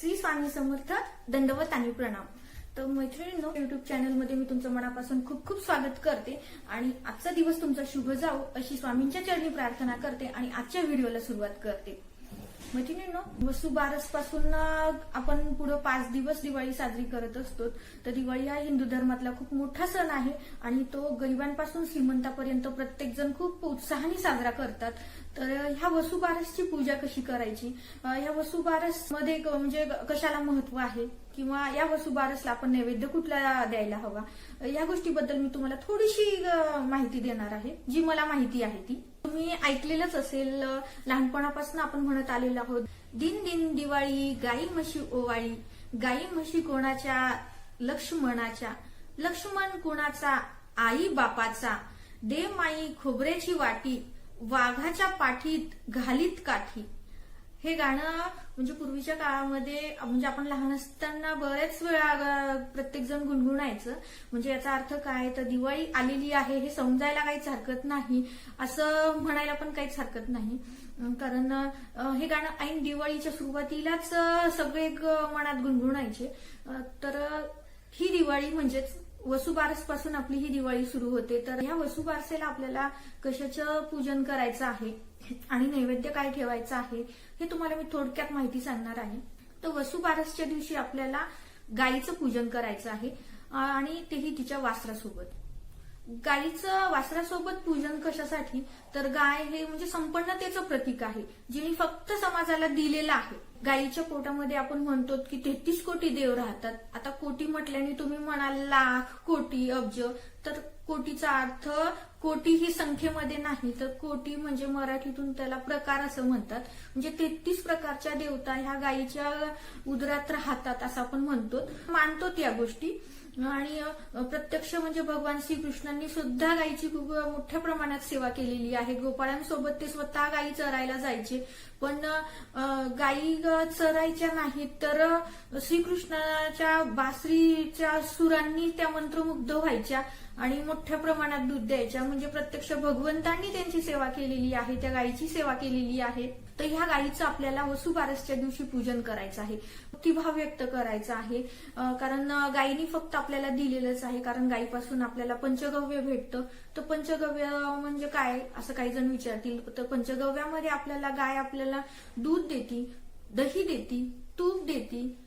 श्री स्वामी समर्थ दंडवत आणि प्रणाम. तर मैत्रिणींनो युट्यूब चॅनलमध्ये मी तुमचं मनापासून खूप खूप स्वागत करते आणि आजचा दिवस तुमचा शुभ जाऊ अशी स्वामींच्या चरणी प्रार्थना करते आणि आजच्या व्हिडिओला सुरुवात करते. मैत्रिणींनो वसुबारसपासून आपण पुढे पाच दिवस दिवाळी साजरी करत असतो. तर दिवाळी हा हिंदू धर्मातला खूप मोठा सण आहे आणि तो गरिबांपासून श्रीमंतापर्यंत प्रत्येक जण खूप उत्साहाने साजरा करतात. तर ह्या वसुबारसची पूजा कशी करायची? अं, ह्या वसुबारसमध्ये म्हणजे कशाला महत्त्व आहे? किंवा या वसुबारसला आपण नैवेद्य कुठला द्यायला हवा? या गोष्टीबद्दल मी तुम्हाला थोडीशी माहिती देणार आहे जी मला माहिती आहे ती. तुम्ही ऐकलेलंच असेल लहानपणापासून आपण म्हणत आलेलो आहोत दिन दिन दिवाळी गाई म्हशी ओवाळी गाई म्हशी कोणाच्या लक्ष्मणाच्या लक्ष्मण कोणाचा आई बापाचा दे माई खोबऱ्याची वाटी वाघाच्या पाठीत घालीत काठी हे गाणं म्हणजे पूर्वीच्या काळामध्ये म्हणजे आपण लहान असताना बरेच वेळा प्रत्येक जण गुणगुणायचं. म्हणजे याचा अर्थ काय? तर दिवाळी आलेली आहे हे समजायला काहीच हरकत नाही. असं म्हणायला पण काहीच हरकत नाही. कारण हे गाणं ऐन दिवाळीच्या सुरुवातीलाच सगळे एक, मनात गुणगुणायचे. तर ही दिवाळी म्हणजेच वसुबारसपासून आपली ही दिवाळी सुरू होते. तर ह्या वसुबारसेला आपल्याला कशाचं पूजन करायचं आहे? आणि नैवेद्य काय ठेवायचं आहे हे तुम्हाला मी थोडक्यात माहिती सांगणार आहे. तर वसुबारसच्या दिवशी आपल्याला गायीचं पूजन करायचं आहे आणि तेही तिच्या वासरासोबत. गायीचं वासरासोबत पूजन कशासाठी? तर गाय हे म्हणजे संपन्नतेचं प्रतीक आहे जिने फक्त समाजाला दिलेलं आहे. गायीच्या पोटामध्ये आपण म्हणतो की तेहतीस कोटी देव राहतात. आता कोटी म्हटल्याने तुम्ही म्हणाल लाख कोटी अब्ज. तर कोटीचा अर्थ कोटी ही संख्येमध्ये नाही तर कोटी म्हणजे मराठीतून त्याला प्रकार असं म्हणतात. म्हणजे तेहतीस प्रकारच्या देवता ह्या गायीच्या उदरात राहतात असं आपण म्हणतो. मानतो या गोष्टी. आणि प्रत्यक्ष म्हणजे भगवान श्रीकृष्णांनी सुद्धा गायीची खूप मोठ्या प्रमाणात सेवा केलेली आहे. गोपाळांसोबत ते स्वतः गायी चरायला जायचे. पण गाई गायी चरायच्या नाहीत. तर श्रीकृष्णाच्या बासरीच्या सुरांनी त्या मंत्रमुग्ध व्हायच्या आणि मोठ्या प्रमाणात दूध द्यायच्या. म्हणजे प्रत्यक्ष भगवंतांनी त्यांची सेवा केलेली आहे त्या गायीची सेवा केलेली आहे. तर ह्या गायीचं आपल्याला वसुबारसच्या दिवशी पूजन करायचं आहे. भक्तिभाव व्यक्त करायचा आहे. कारण गायीनी फक्त आपल्याला दिलेलंच आहे. कारण गायीपासून आपल्याला पंचगव्य भेटतं. तर पंचगव्य म्हणजे काय? असं काही जण विचारतील. तर पंचगव्यामध्ये आपल्याला गाय आपल्याला दूध देती. दही देती तूप देती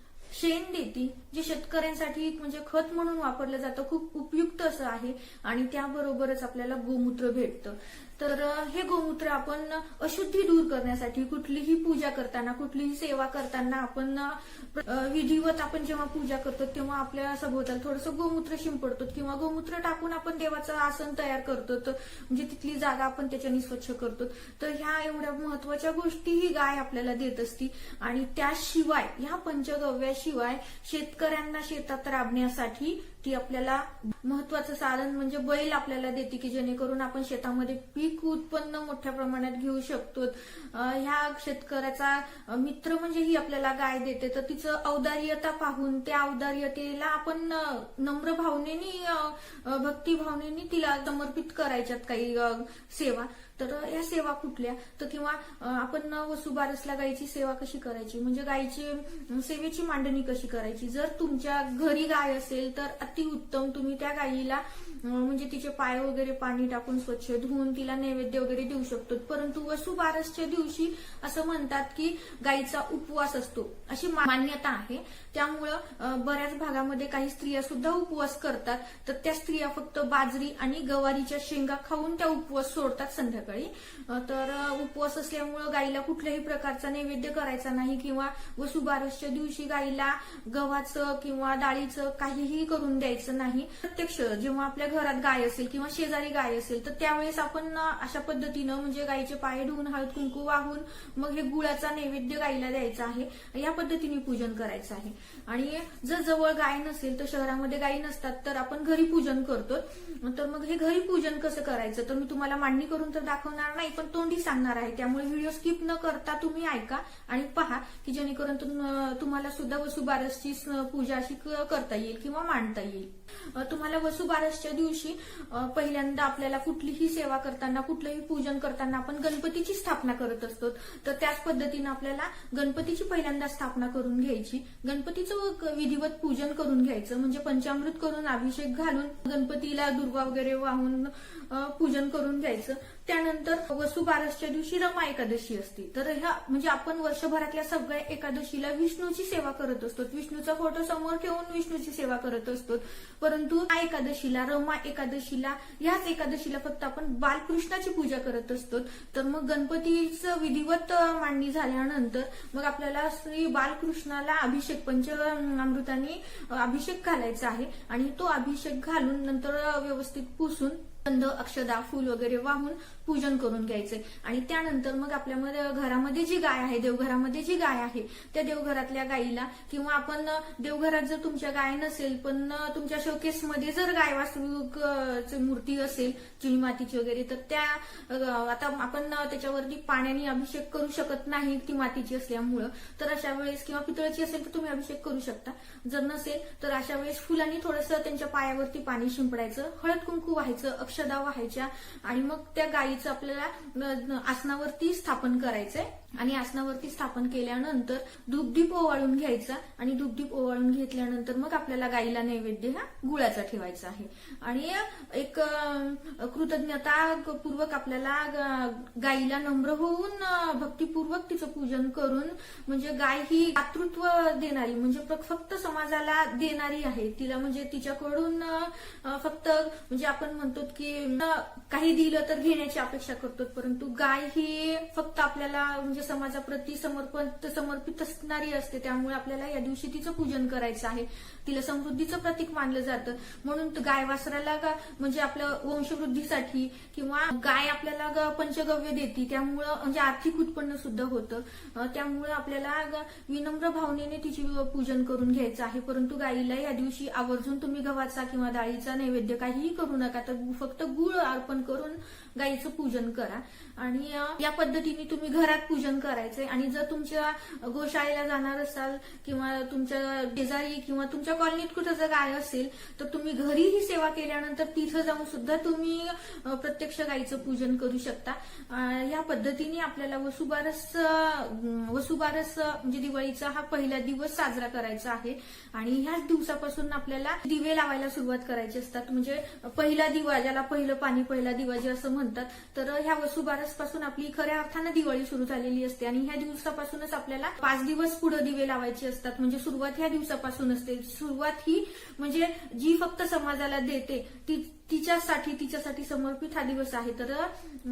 शेण देती जे शेतकऱ्यांसाठी म्हणजे खत म्हणून वापरलं जातं खूप उपयुक्त असं आहे आणि त्याबरोबरच आपल्याला गोमूत्र भेटतं. तर हे गोमूत्र आपण अशुद्धी दूर करण्यासाठी कुठलीही पूजा करताना कुठलीही सेवा करताना आपण विधिवत आपण जेव्हा पूजा करतो तेव्हा आपल्या सभोवताल थोडंसं गोमूत्र शिंपडतो किंवा गोमूत्र टाकून आपण देवाचं आसन तयार करतो. तर म्हणजे तिथली जागा आपण त्याच्याने स्वच्छ करतो. तर ह्या एवढ्या महत्त्वाच्या गोष्टी ही गाय आपल्याला देत असती. आणि त्याशिवाय ह्या पंचगव्याशिवाय शेतकऱ्यांना शेतात राबण्यासाठी ती आपल्याला महत्वाचं साधन म्हणजे बैल आपल्याला देते की जेणेकरून आपण शेतामध्ये पीक उत्पन्न मोठ्या प्रमाणात घेऊ शकतो. ह्या शेतकऱ्याचा मित्र म्हणजे ही आपल्याला गाय देते. तर तिचं औदार्यता पाहून त्या औदार्यतेला आपण नम्र भावनेनी भक्ती भावनेनी तिला समर्पित करायच्यात काही सेवा. तर या सेवा कुठल्या? तर किंवा आपण वसुबारसला गायीची सेवा कशी करायची? म्हणजे गायीची सेवेची मांडणी कशी करायची? जर तुमच्या घरी गाय असेल तर अतिउत्तम तुम्ही त्या गायीला म्हणजे तिचे पाय वगैरे पाणी टाकून स्वच्छ धुवून तिला नैवेद्य वगैरे देऊ शकतो. परंतु वसुबारसच्या दिवशी असं म्हणतात की गायीचा उपवास असतो. अशी मान्यता आहे. त्यामुळं बऱ्याच भागामध्ये काही स्त्रिया सुद्धा उपवास करतात. तर त्या स्त्रिया फक्त बाजरी आणि गवारीच्या शेंगा खाऊन त्या उपवास सोडतात संध्याकाळी. संध्याकाळी तर उपवास असल्यामुळं गायीला कुठल्याही प्रकारचा नैवेद्य करायचा नाही किंवा वसुबारसच्या दिवशी गाईला गव्हाचं किंवा डाळीचं काहीही करून द्यायचं नाही. प्रत्यक्ष जेव्हा आपल्या घरात गाय असेल किंवा शेजारी गाय असेल तर त्यावेळेस आपण अशा पद्धतीनं म्हणजे गायीचे पाय धुवून हळद कुंकू वाहून मग हे गुळाचा नैवेद्य गायीला द्यायचा आहे. या पद्धतीने पूजन करायचं आहे. आणि जर जवळ गाय नसेल तर शहरामध्ये गायी नसतात तर आपण घरी पूजन करतो तर मग हे घरी पूजन कसं करायचं? तर मी तुम्हाला मांडणी करून तर दाखव दाखवणार नाही पण तोंडी सांगणार आहे. त्यामुळे व्हिडिओ स्किप न करता तुम्ही ऐका आणि पहा की जेणेकरून तुम्हाला सुद्धा वसुबारसची पूजा अशी करता येईल किंवा मांडता येईल. तुम्हाला वसुबारसच्या दिवशी पहिल्यांदा आपल्याला कुठलीही सेवा करताना कुठलंही पूजन करताना आपण गणपतीची स्थापना करत असतो. तर त्याच पद्धतीनं आपल्याला गणपतीची पहिल्यांदा स्थापना करून घ्यायची. गणपतीचं विधिवत पूजन करून घ्यायचं. म्हणजे पंचामृत करून अभिषेक घालून गणपतीला दुर्वा वगैरे वाहून पूजन करून घ्यायचं. त्यानंतर वसुबारसच्या दिवशी रमा एकादशी असते. तर ह्या म्हणजे आपण वर्षभरातल्या सगळ्या एकादशीला विष्णूची सेवा करत असतो. विष्णूचा फोटो समोर ठेवून विष्णूची सेवा करत असतो. परंतु या एकादशीला रमा एकादशीला ह्याच एकादशीला फक्त आपण बालकृष्णाची पूजा करत असतो. तर मग गणपतीचं विधिवत मांडणी झाल्यानंतर मग आपल्याला श्री बालकृष्णाला अभिषेक पंच अमृताने अभिषेक घालायचा आहे. आणि तो अभिषेक घालून नंतर व्यवस्थित पुसून गंध अक्षदा फूल वगैरे वाहून पूजन करून घ्यायचे. आणि त्यानंतर मग आपल्या घरामध्ये जी गाय आहे देवघरामध्ये जी गाय आहे त्या देवघरातल्या गायीला किंवा आपण देवघरात जर तुमच्या गाय नसेल पण तुमच्या शोकेसमध्ये जर गाय वासरू मूर्ती असेल चिनी मातीची वगैरे तर त्या आता आपण त्याच्यावरती पाण्याने अभिषेक करू शकत नाही ती मातीची असल्यामुळं. तर अशा वेळेस किंवा पितळची असेल तर तुम्ही अभिषेक करू शकता. जर नसेल तर अशा वेळेस फुलांनी थोडंसं त्यांच्या पायावरती पाणी शिंपडायचं हळद कुंकू व्हायचं अक्षदा व्हायच्या आणि मग त्या गायीचं आपल्याला आसनावरती स्थापन करायचंय. आणि आसनावरती स्थापन केल्यानंतर दुग्धीप ओवाळून घ्यायचा आणि दुग्धीप ओवाळून घेतल्यानंतर मग आपल्याला गाईला नैवेद्य हा गुळाचा ठेवायचा आहे. आणि एक कृतज्ञता पूर्वक आपल्याला गाईला नम्र होऊन भक्तीपूर्वक भक्तिपूर्वक तिचं पूजन करून म्हणजे गाय ही मातृत्व देणारी म्हणजे फक्त समाजाला देणारी आहे. तिला म्हणजे तिच्याकडून फक्त म्हणजे आपण म्हणतो की काही दिलं तर घेण्याची अपेक्षा करतो परंतु गाय ही फक्त आपल्याला म्हणजे म्हणजे समाजाप्रती समर्पण समर्पित असणारी असते. त्यामुळे आपल्याला या दिवशी तिचं पूजन करायचं आहे. तिला समृद्धीचं प्रतीक मानलं जातं. म्हणून गाय वासराला म्हणजे आपलं वंशवृद्धीसाठी किंवा गाय आपल्याला पंचगव्य देते. त्यामुळं म्हणजे आर्थिक उत्पन्न सुद्धा होतं. अं, त्यामुळं आपल्याला ग- विनम्र भावनेने तिची पूजन करून घ्यायचं आहे. परंतु गायीला या दिवशी आवर्जून तुम्ही गव्हाचा किंवा डाळीचा नैवेद्य काहीही करू नका. तर फक्त गुळ अर्पण करून गायीचं पूजन करा. आणि या पद्धतीने तुम्ही घरात पूजन करायचंय. आणि जर तुमच्या गोशाळेला जाणार असाल किंवा तुमच्या शेजारी किंवा तुमच्या कॉलनीत कुठं जर गाय असेल तर तुम्ही घरी ही सेवा केल्यानंतर तिथं जाऊन सुद्धा तुम्ही प्रत्यक्ष गायीचं पूजन करू शकता. या पद्धतीने आपल्याला वसुबारस वसुबारस म्हणजे दिवाळीचा हा पहिला दिवस साजरा करायचा आहे. आणि ह्याच दिवसापासून आपल्याला दिवे लावायला सुरुवात करायची असतात. म्हणजे पहिला दिवा ज्याला पहिलं पाणी पहिला दिवा जे असं म्हणतात तर ह्या वसुबारसपासून आपली खऱ्या अर्थानं दिवाळी सुरू झालेली असते. आणि ह्या दिवसापासूनच आपल्याला पाच दिवस पुढे दिवे लावायचे असतात. म्हणजे सुरुवात ह्या दिवसापासून असते. सुरुवात ही म्हणजे जी फक्त समाजाला देते ती तिच्यासाठी तिच्यासाठी समर्पित हा दिवस आहे. तर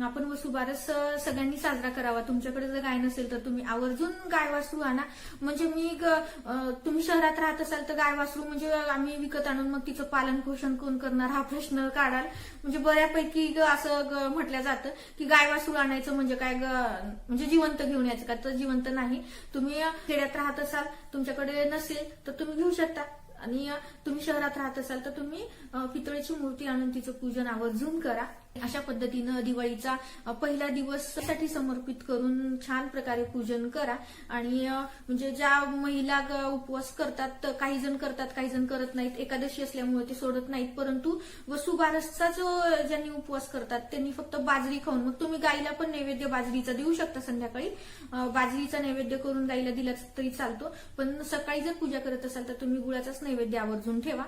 आपण वसुबारस सगळ्यांनी साजरा करावा. तुमच्याकडे जर गाय नसेल तर तुम्ही आवर्जून गाय वासरू आणा. म्हणजे मी ग- तुम्ही शहरात राहत असाल तर गाय वासरू म्हणजे आम्ही विकत आणून मग तिचं पालन पोषण कोण करणार हा प्रश्न काढाल. म्हणजे बऱ्यापैकी असं म्हटलं जातं की गाय वासरू आणायचं म्हणजे काय ग- म्हणजे जिवंत घेऊन यायचं का? तर जिवंत नाही. तुम्ही खेड्यात राहत असाल तुमच्याकडे नसेल तर तुम्ही घेऊ शकता. आणि तुम्ही शहरात राहत असाल तर तुम्ही पितळेची मूर्ती आणून तिचं पूजन आवर्जून करा. अशा पद्धतीनं दिवाळीचा पहिला दिवससाठी समर्पित करून छान प्रकारे पूजन करा. आणि म्हणजे ज्या महिला उपवास करतात तर काही जण करतात काही जण करत नाहीत. एकादशी असल्यामुळे ते सोडत नाहीत. परंतु वसुबारसचा जो ज्यांनी उपवास करतात त्यांनी फक्त बाजरी खाऊन मग तुम्ही गाईला पण नैवेद्य बाजरीचा देऊ शकता संध्याकाळी. बाजरीचा नैवेद्य करून गाईला दिला तरी चालतो. पण सकाळी जर पूजा करत असाल तर तुम्ही गुळाचाच नैवेद्य आवर्जून ठेवा.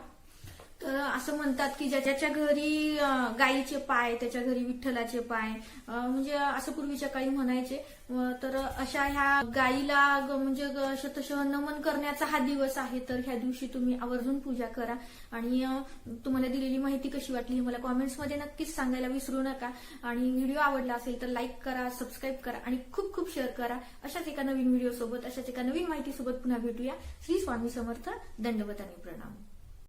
तर असं म्हणतात की ज्याच्या घरी गाईचे पाय त्याच्या घरी विठ्ठलाचे पाय म्हणजे असं पूर्वीच्या काळी म्हणायचे. तर अशा ह्या गाईला म्हणजे शतशः नमन करण्याचा हा दिवस आहे. तर ह्या दिवशी तुम्ही आवर्जून पूजा करा. आणि तुम्हाला दिलेली माहिती कशी वाटली हे मला कॉमेंट्समध्ये नक्कीच सांगायला विसरू नका. आणि व्हिडिओ आवडला असेल तर लाईक करा सबस्क्राईब करा आणि खूप खूप शेअर करा. अशाच एका नवीन व्हिडिओ सोबत अशाच एका नवीन माहितीसोबत पुन्हा भेटूया. श्री स्वामी समर्थ दंडवत आणि प्रणाम.